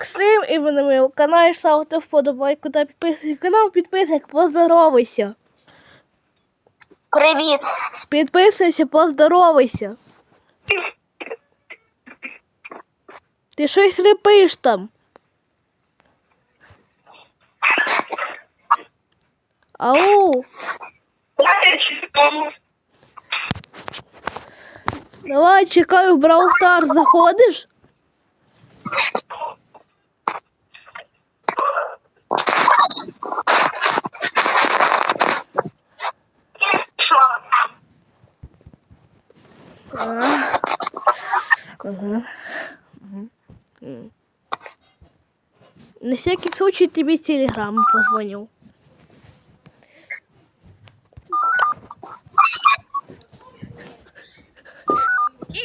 Максим і ви на моєму каналі ставте вподобайку та підписуйтесь канал, підписник, поздоровайся. Привіт. Підписуйся, поздоровайся. Ти щось репиш там. Ау, давай чекаю в Brawl Stars, заходиш? На всякий случай тебе телеграмму позвонил.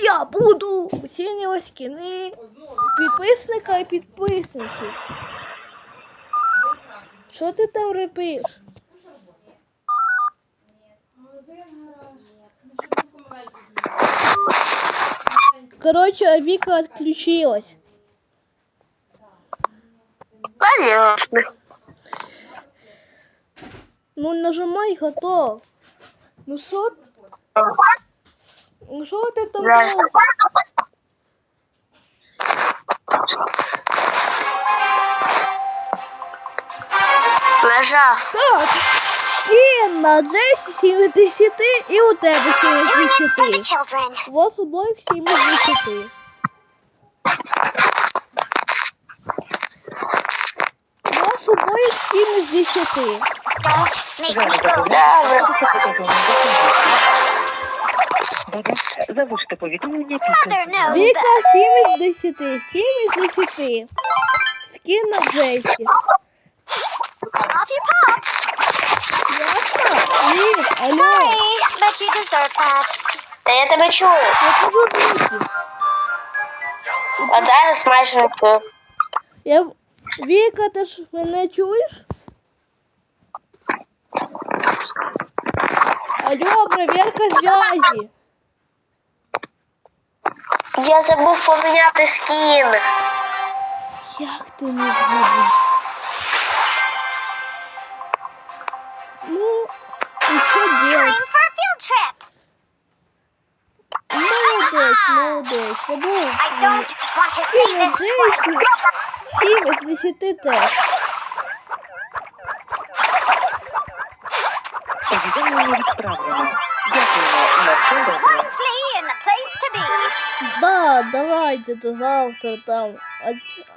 Я буду. Оцінювати скини підписника і підписниці. Що ти там репиш? Короче, а Вика отключилась. Конечно. Ну нажимай готов. Ну що? Ну що ти там робиш? Лежав. Так. Скін на Джесі 70 і у тебе 70. children. У вас обоїх 70. У вас обоїх 70. Don't make me go. Добре. Залиште повідомлення після Віка best. 7 з 10. 7 із 10. Скін на Джесі. Pop. Ясно? Вік, алло. Sorry, but you deserve that. Та я тебе чую. Я кажу Вікі. А зараз майже не чую. Я... Віка, ти ж мене чуєш? Алло, проверка зв'язі. Я забув поміняти скін. Як ти не зробив? Делать? for a field trip. Молодець, молодець. Забув. want to Сім із 10. Сім із 10 теж. повідомлення відправлено. Дякуємо. На все добре. Да, давайте до завтра там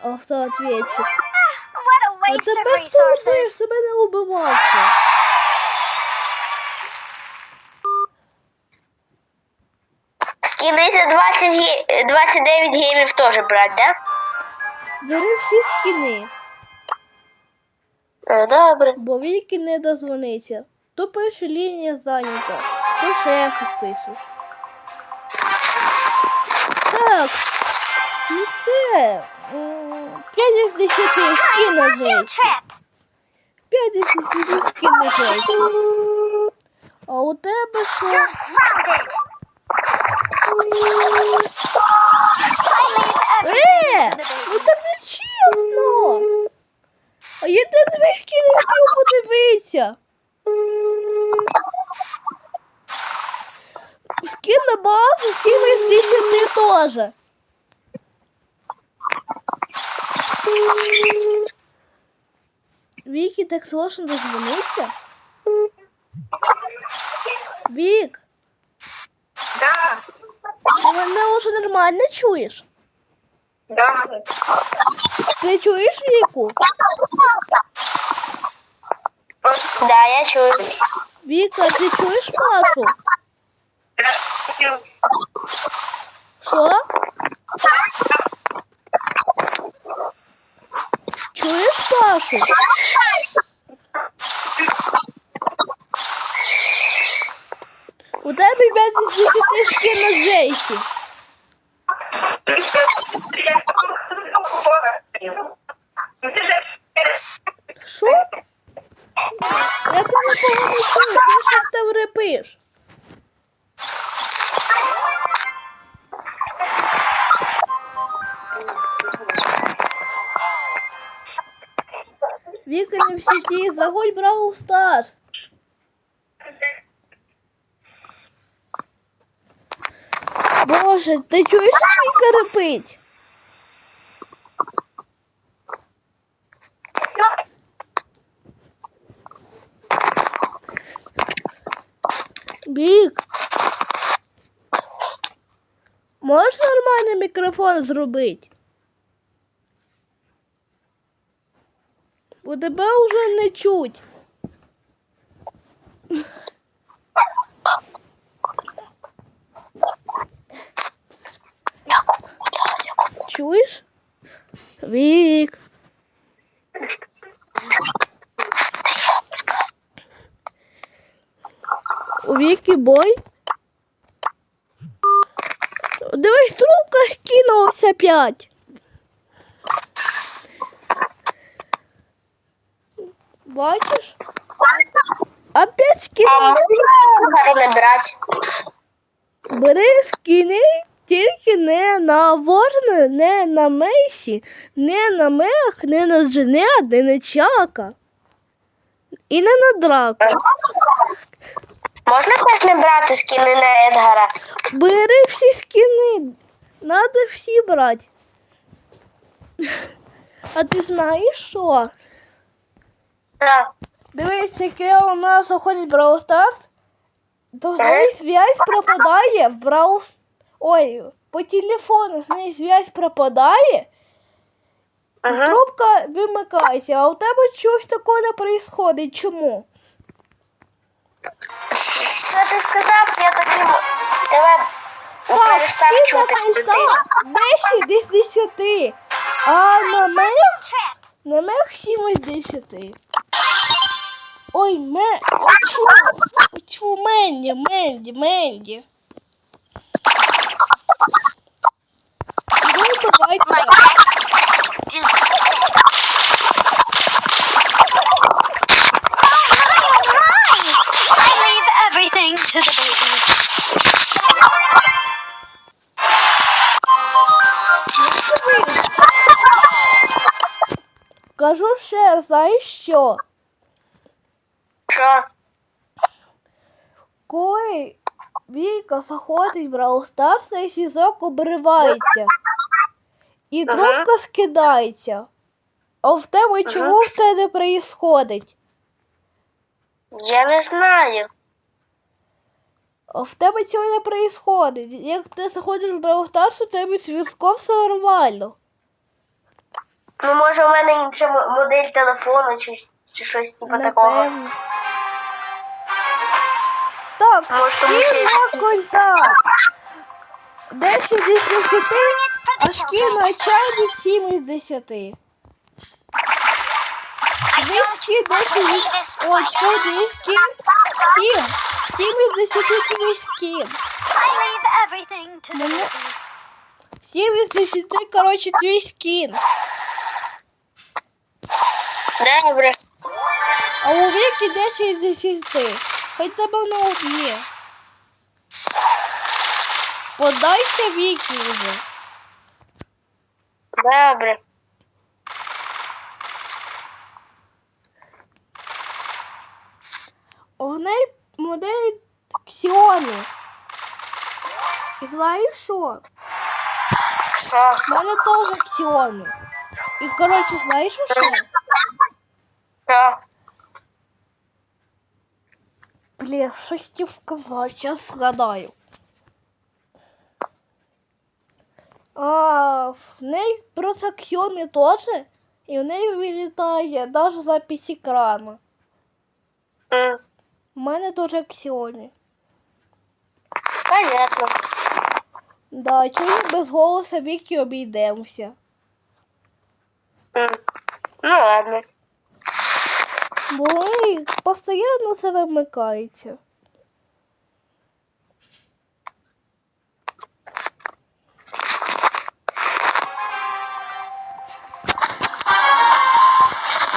автоответчик. What a А waste of тепер ти resources. себе не убивався. Скіни за 20 ге- 29 геймів теж брать, да? Бери всі скіни, Е, Добре. бо Віки не дозвониться. То пише лінія зайнята, то ще щось пише. Так, ну все. М, 5 із 10 скін на 5 із 10 скін на. А у тебе що? Е, ну так не чесно. А я на дві скіни хотів подивитися. Скін на базу 7 із 10 теж. Вікі, так сложно дозвонитися? Вік, мене вже нормально чуєш? да. Ти чуєш Віку? Да, я чую. Віка, ти чуєш Машу? Що? Чуєш Пашу? У тебе 5 із 10 скін на Джейсі. Ти там репиш. Віка не в сіті, заходь Бравл Старс. Боже, ти чуєш, як Віка репить? Бік. Можеш нормальний мікрофон зробити? Бо тебе вже не чуть. Чуєш? Вік. Віки бой. Дивись, трубка скинулася п'ять. Бачиш? Опять скинулася. Бери скини тільки не на Ворна, не на Мейсі, не на Мех, не на Дженеа, не на Чака. І не на Драка. Можна хоч не брати скини на Едгара? Бери всі скини. Надо всі брати. А ти знаєш що? Так. Дивись, яке у нас заходить Brawl Stars, то з неї зв'язь пропадає в Brawl... Ой, по телефону з неї зв'язь пропадає, Угу. трубка вимикається, а у тебе чогось такого не происходить. Чому? Що ти сказав? Я тоді м- тебе перестав чути, що ти. написав 10 10, а на мех, на мех 7 із 10. Ой, ме... Чу, Менді, Менді, Менді. Ну, давайте. Ще знаєш що? Що? Коли Віка заходить в Brawl Stars, цей зв'язок обривається. І Ага. трубка скидається. А в тебе чому в тебе не происходить? Я не знаю. А в тебе цього не происходить. Як ти заходиш в Brawl Stars, у тебе зв'язком все нормально. Ну, може, у мене інша модель телефону чи, чи щось типу такого. Так, Може, тому що скін на контакт. 10 із 10, а скін на чайні 7 із 10. Дві скін 10 із... Що, дві скін? 7. 7 із 10 твій скін. I leave everything to the Мама. babies. 7 із 10, коротше, твій скін. Добре. А у Віки 10 із 10. Хай тебе ноут є. Подайся Віки вже. Добре. Неї модель Xiaomi. І знаєш що? Що? У мене теж Xiaomi. І коротше, знаєш що? Що? Блін, щось хотів сказати, зараз згадаю. А, в неї просто Xiaomi теж, і в неї вилітає навіть запись екрану. М, У мене теж Xiaomi. Понятно. Да, чому без голоса Віки обійдемося? М, Ну ладно. Бо вони постійно це вимикається.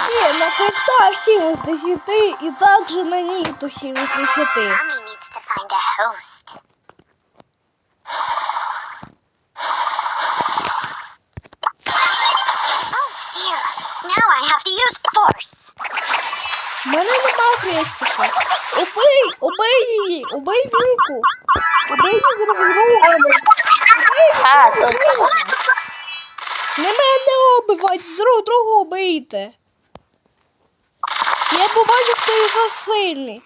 Ні, на кота 7 з 10 і же на Ніту 7 з 10. Mommy needs to find a host. Oh dear. Now I have to use force. мене нема хрестика. Убий, убий її, убий Віку. Убий її друг друга. А, то Не мене убивати, друг друга убийте. Я побачу, хто його сильний.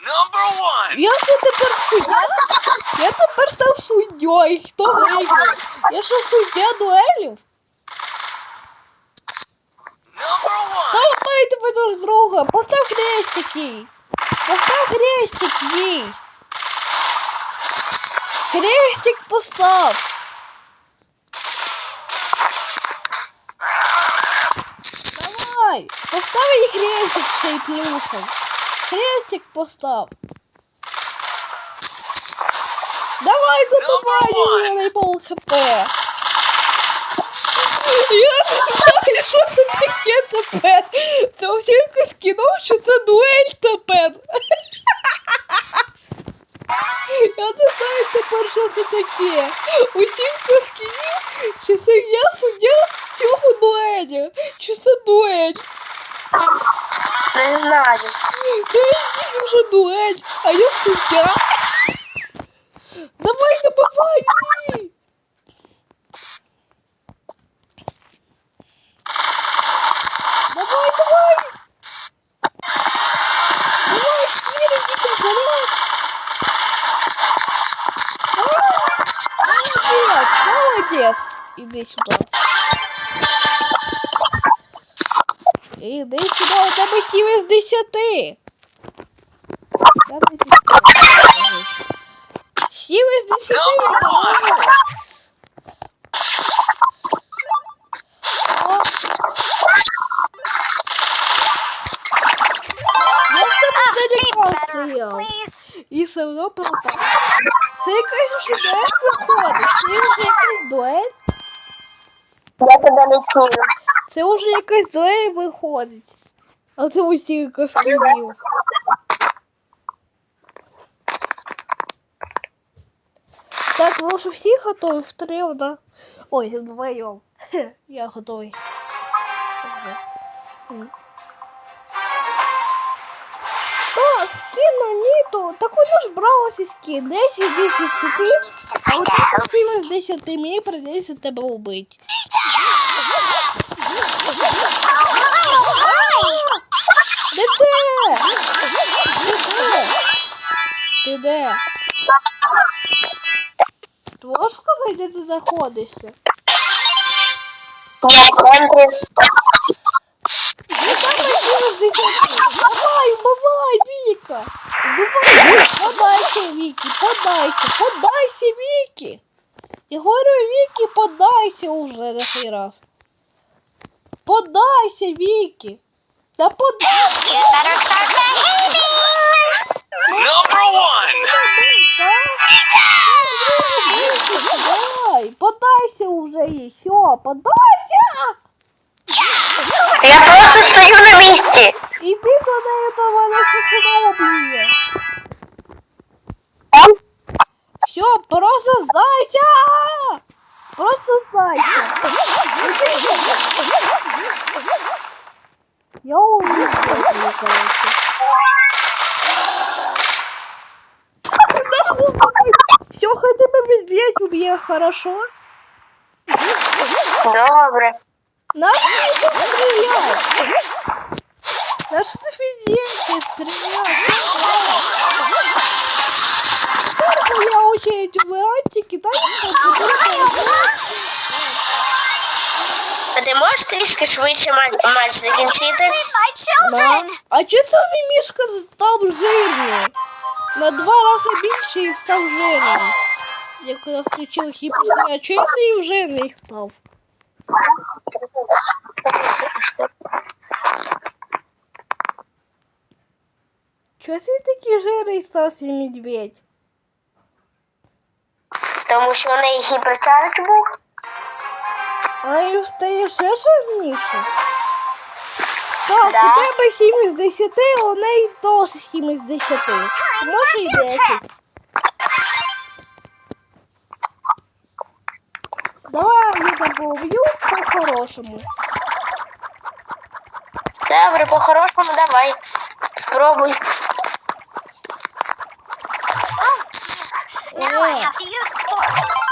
Я що тепер суддя? Я тепер став суддєю. Хто виграв? Я що суддя дуелів? Хто вбийте ви друг друга? Постав хрестик їй. Постав хрестик їй. Хрестик постав. Давай, постав їй хрестик ще й плюсом. Хрестик постав. Давай, забивай її на пол хп. Иди сюда. Іди сюди, у тебе сім із десяти. Сім із десяти. І все одно пропав. Це якась дуель виходить. Це вже якась дуель. Я тебе не чую. Це вже якась дуель виходить. А це усі каскадів. Так, ви вже всі готові? Втроєм, да? Ой, вдвоєм. Я готовий. Ага. М. О, Ніту. Так у нас ж бралося скін. 10 із 10. А от тут 7 із 10 мені придеться тебе убити. Ти знаходишся? Я в центрі. Давай, убивай, Віка. Убивай. Подайся, Віки, подайся, подайся, Віки. Я говорю, Віки, подайся уже на цей раз. Подайся, Віки. Да подайся. Number one. Подайся уже и все, подайся! Я просто стою на місці. Іди до неї мене ще сюди б'є. Все, просто здайся! Просто здайся! Я увидела, короче. Все, хай тебе медведь уб'є, хорошо? Добрый. Наш ти стріляєш? Наш ти медведь стріляєш? Только я очередь убирать, кидать, А ти можеш трішки швидше ма- матч закінчити? Да. А чого це мій мішка став жирний? На два рази більше і став жирний. Я коли включив хіпер, а чого це і жирний став? Чого він такий жирний став цей медведь? Тому що у неї гіперчардж був. А і стає ще жирніше. Так, Да. у тебе 7 із 10, а у неї теж 7 із 10. Може і 10. Давай я тебе уб'ю по-хорошому. Добре, по-хорошому давай. Спробуй. Now I have to use force.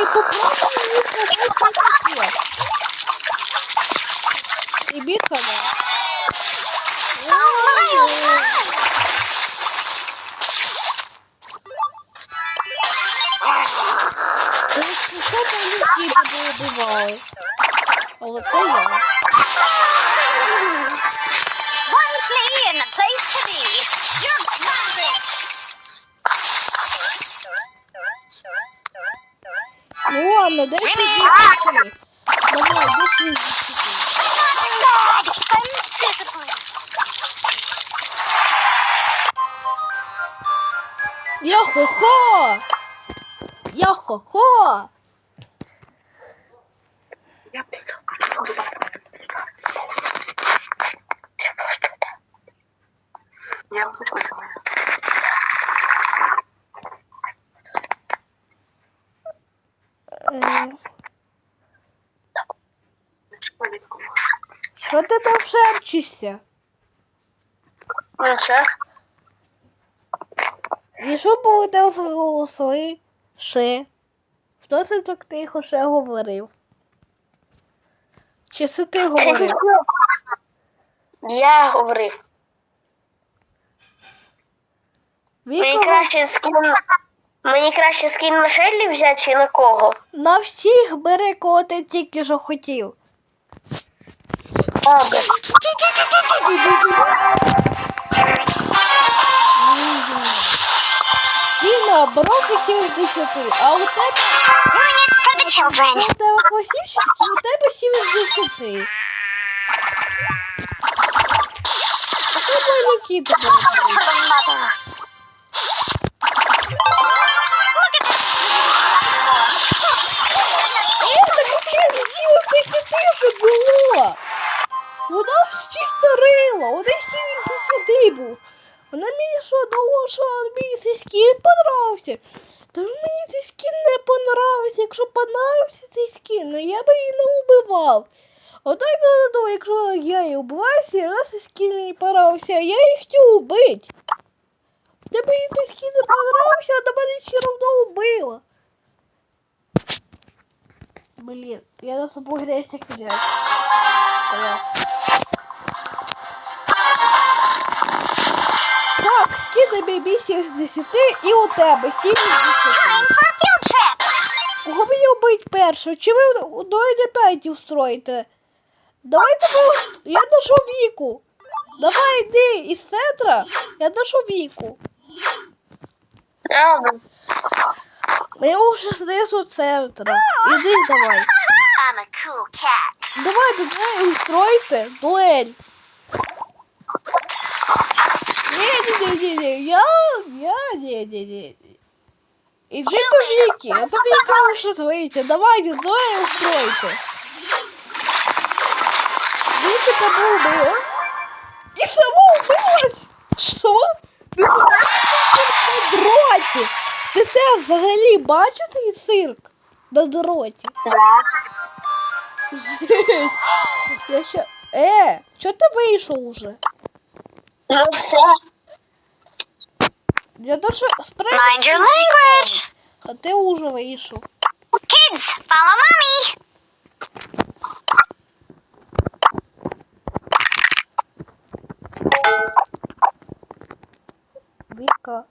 Тільки попробуй Йо-хо-хо! Йо-хо-хо! Я. Я Що ти там шепчешся? Нічого. І що було там голоси? Ще? Хто це так тихо ще говорив? Чи це ти говорив? Я говорив. Мені краще скін. Мені краще скін на Шеллі взяти чи на кого? на всіх бери, кого ти тільки що хотів. Добре. Тіна, брокухів з 10, а у тебе, Doing it for the children. у тебе класичні, у тебе 7 з 10. Такі бойовики тебе. Понравився. Та мені цей скін не понравився. Якщо понравився цей скін, ну я би її не убивав. Я думаю, якщо я її убиваю, раз цей скін мені понравився, я її хотів убити. Тебе їй цей скін не понравився, а до мене все равно убила. Блин, я на собой грязник взять. Класс. Скидай бібі 7 з 10 і у тебе 7 з 10. Time for a field trip. Кого мені вбить першого? Чи ви до п'яті устроїте? Давайте ви... Я ношу віку. Давай йди із центра, я ношу віку. Мені вже знизу центра. Іди давай. I'm a cool cat. Давай, давай, устройте дуэль. Не-не-не-не, я, я, не-не-не. Иди до Вики, а то Вика уже выйти. Давайте, дуэль устройте. Вики кого убила? И кого убилась? Що? Ти на дроті. Ти це взагалі бачиш цей цирк? На дроті. Да. Жесть. Я ща... Е, чо ти вийшов уже? Ну все. Я даже справді... Mind your language. А ти уже вийшов. Kids, follow mommy. Віка.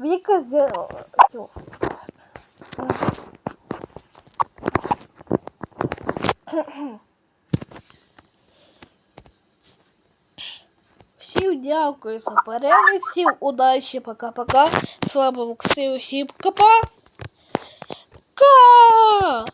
Віка з... Цю. Всім дякую за перегляд, всім удачі, пока-пока. Слава Ксив, всім капа. Ка!